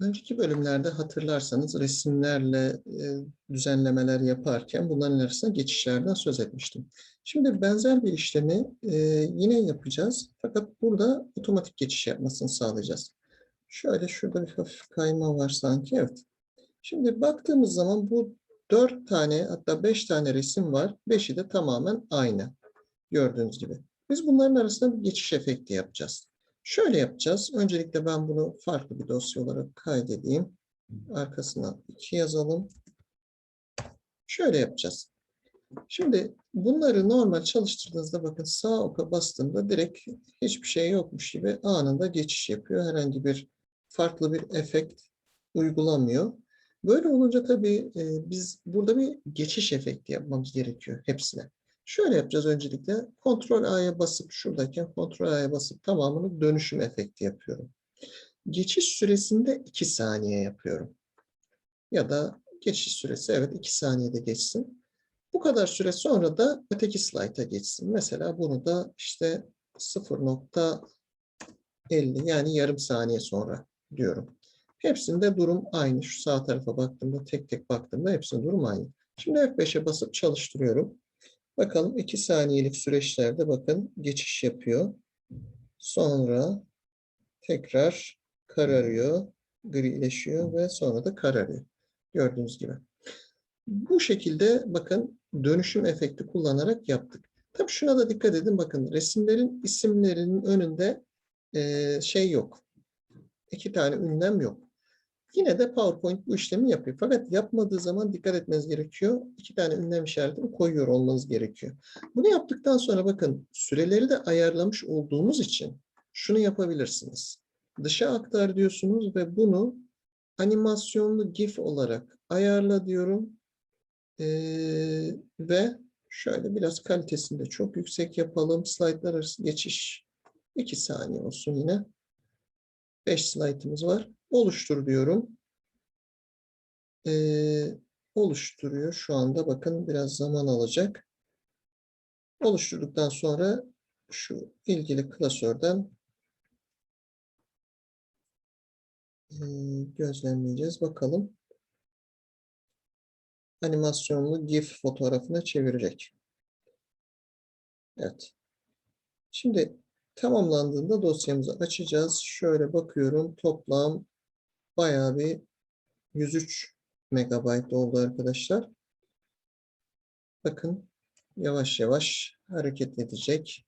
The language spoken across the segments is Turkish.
Önceki bölümlerde hatırlarsanız resimlerle e, düzenlemeler yaparken bunların arasında geçişlerden söz etmiştim. Şimdi benzer bir işlemi e, yine yapacağız. Fakat burada otomatik geçiş yapmasını sağlayacağız. Şöyle şurada bir hafif kayma var sanki. Evet. Şimdi baktığımız zaman bu dört tane hatta beş tane resim var. Beşi de tamamen aynı. Gördüğünüz gibi. Biz bunların arasında bir geçiş efekti yapacağız. Şöyle yapacağız. Öncelikle ben bunu farklı bir dosya olarak kaydedeyim. Arkasına 2 yazalım. Şöyle yapacağız. Şimdi bunları normal çalıştırdığınızda bakın sağ oka bastığımda direkt hiçbir şey yokmuş gibi anında geçiş yapıyor. Herhangi bir farklı bir efekt uygulamıyor. Böyle olunca tabii e, biz burada bir geçiş efekti yapmamız gerekiyor hepsine. Şöyle yapacağız öncelikle. Ctrl A'ya basıp şuradaki Ctrl A'ya basıp tamamını dönüşüm efekti yapıyorum. Geçiş süresinde 2 saniye yapıyorum. Ya da geçiş süresi evet 2 saniyede geçsin. Bu kadar süre sonra da öteki slayta geçsin. Mesela bunu da işte 0.50 yani yarım saniye sonra diyorum. Hepsinde durum aynı. Şu sağ tarafa baktığımda tek tek baktığımda hepsinde durum aynı. Şimdi F5'e basıp çalıştırıyorum. Bakalım 2 saniyelik süreçlerde bakın geçiş yapıyor. Sonra tekrar kararıyor, grileşiyor ve sonra da kararıyor. Gördüğünüz gibi. Bu şekilde bakın dönüşüm efekti kullanarak yaptık. Tabii şuna da dikkat edin. Bakın resimlerin isimlerinin önünde şey yok. İki tane ünlem yok. Yine de PowerPoint bu işlemi yapıyor. Fakat yapmadığı zaman dikkat etmeniz gerekiyor. İki tane ünlem işaretini koyuyor olmanız gerekiyor. Bunu yaptıktan sonra bakın süreleri de ayarlamış olduğumuz için şunu yapabilirsiniz. Dışa aktar diyorsunuz ve bunu animasyonlu GIF olarak ayarla diyorum. Ee, ve şöyle biraz kalitesini de çok yüksek yapalım. Slaytlar arası geçiş 2 saniye olsun yine. 5 slaytımız var. Oluştur diyorum. Ee, oluşturuyor. Şu anda bakın biraz zaman alacak. Oluşturduktan sonra şu ilgili klasörden ee, gözlemleyeceğiz. Bakalım. Animasyonlu GIF fotoğrafına çevirecek. Evet. Şimdi tamamlandığında dosyamızı açacağız. Şöyle bakıyorum. Toplam bayağı bir 103 megabayt oldu arkadaşlar. Bakın yavaş yavaş hareket edecek.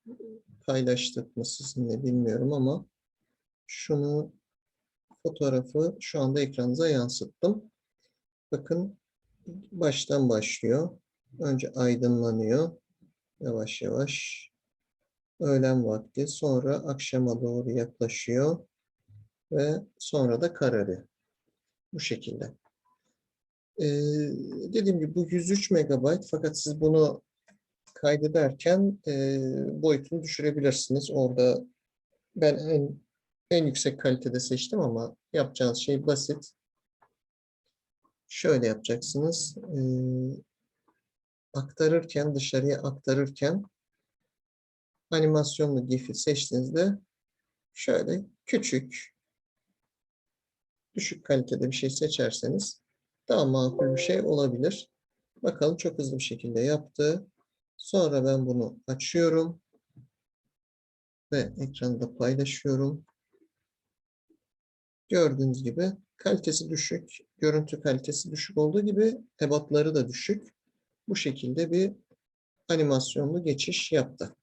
Paylaştık mı sizinle bilmiyorum ama şunu fotoğrafı şu anda ekranınıza yansıttım. Bakın baştan başlıyor. Önce aydınlanıyor. Yavaş yavaş. Öğlen vakti. Sonra akşama doğru yaklaşıyor. Ve sonra da kararıyor. Bu şekilde. Ee, dediğim gibi bu 103 megabayt fakat siz bunu kaydederken e, boyutunu düşürebilirsiniz. Orada ben en, en yüksek kalitede seçtim ama yapacağınız şey basit. Şöyle yapacaksınız. Ee, aktarırken, dışarıya aktarırken animasyonlu GIF'i seçtiğinizde şöyle küçük, düşük kalitede bir şey seçerseniz daha makul bir şey olabilir. Bakalım çok hızlı bir şekilde yaptı. Sonra ben bunu açıyorum ve ekranda paylaşıyorum. Gördüğünüz gibi kalitesi düşük, görüntü kalitesi düşük olduğu gibi ebatları da düşük. Bu şekilde bir animasyonlu geçiş yaptı.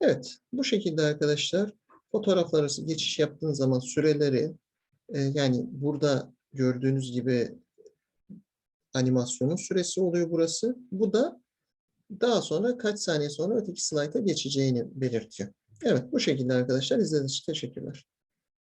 Evet, bu şekilde arkadaşlar fotoğraflar arası geçiş yaptığınız zaman süreleri yani burada gördüğünüz gibi animasyonun süresi oluyor burası. Bu da daha sonra kaç saniye sonra öteki slayta geçeceğini belirtiyor. Evet, bu şekilde arkadaşlar izlediğiniz için teşekkürler.